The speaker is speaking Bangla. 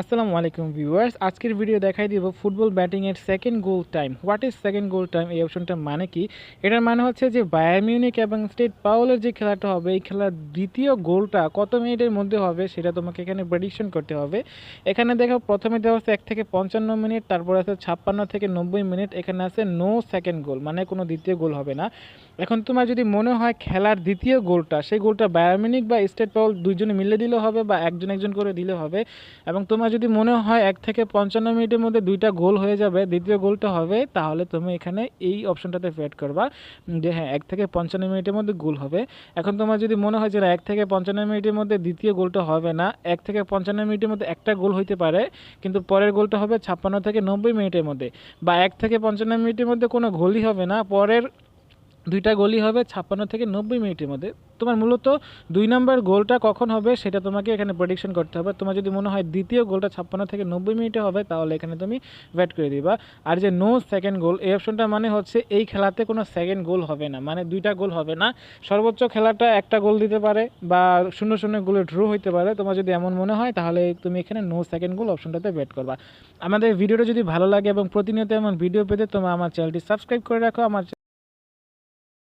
আসসালামু আলাইকুম ভিউয়ার্স, আজকের ভিডিও দেখাই দিব ফুটবল ব্যাটিংয়ের second goal time what is second goal time এই অপশনটার মানে কি? এটার মানে হচ্ছে যে বায়ার মিউনিক এবং স্টেট পাওয়ালের যে খেলাটা হবে, এই খেলার দ্বিতীয় গোলটা কত মিনিটের মধ্যে হবে সেটা তোমাকে এখানে প্রেডিকশন করতে হবে। এখানে দেখো, প্রথমে দেওয়া আছে এক থেকে পঞ্চান্ন মিনিট, তারপর আছে ছাপ্পান্ন থেকে নব্বই মিনিট, এখানে আছে নো সেকেন্ড গোল মানে কোনো দ্বিতীয় গোল হবে না। এখন তোমার যদি মনে হয় খেলার দ্বিতীয় গোলটা সেই গোলটা বায়ার মিউনিক বা স্টেট পাওয়াল দুইজনে মিলে দিলে হবে বা একজন একজন করে দিলে হবে এবং তোমার যদি মনে হয় এক থেকে পঞ্চান্ন মিনিটের মধ্যে দুইটা গোল হয়ে যাবে দ্বিতীয় গোলটা হবে তাহলে তুমি এখানে এই অপশনটাতে ফেড করবা যে হ্যাঁ এক থেকে পঞ্চান্ন মিনিটের মধ্যে গোল হবে। এখন তোমার যদি মনে হয় যে না, এক থেকে পঞ্চান্ন মিনিটের মধ্যে দ্বিতীয় গোলটা হবে না এক থেকে পঞ্চান্ন মিনিটের মধ্যে একটা গোল হইতে পারে কিন্তু পরের গোলটা হবে ছাপ্পান্ন থেকে নব্বই মিনিটের মধ্যে বা এক থেকে পঞ্চান্ন মিনিটের মধ্যে কোনো গোলই হবে না পরের দুইটা গোলই হবে ছাপ্পান্ন থেকে নব্বই মিনিটের মধ্যে। তোমার মূলত দুই নম্বর গোলটা কখন হবে সেটা তোমাকে এখানে প্রেডিকশন করতে হবে। তোমার যদি মনে হয় দ্বিতীয় গোলটা ছাপ্পান্ন থেকে নব্বই মিনিটে হবে, তাহলে এখানে তুমি ব্যাট করে দিবা। আর যে নো সেকেন্ড গোল এই অপশনটা মানে হচ্ছে এই খেলাতে কোনো সেকেন্ড গোল হবে না। মানে দুইটা গোল হবে না। সর্বোচ্চ খেলাটা একটা গোল দিতে পারে বা শূন্য শূন্য গোলে ড্র হইতে পারে। তোমার যদি এমন মনে হয়, তাহলে তুমি এখানে নো সেকেন্ড গোল অপশনটাতে ব্যাট করবা। আমাদের ভিডিওটা যদি ভালো লাগে এবং প্রতিনিয়ত এমন ভিডিও পেতে তোমার আমার চ্যানেলটি সাবস্ক্রাইব করে রাখো। আমার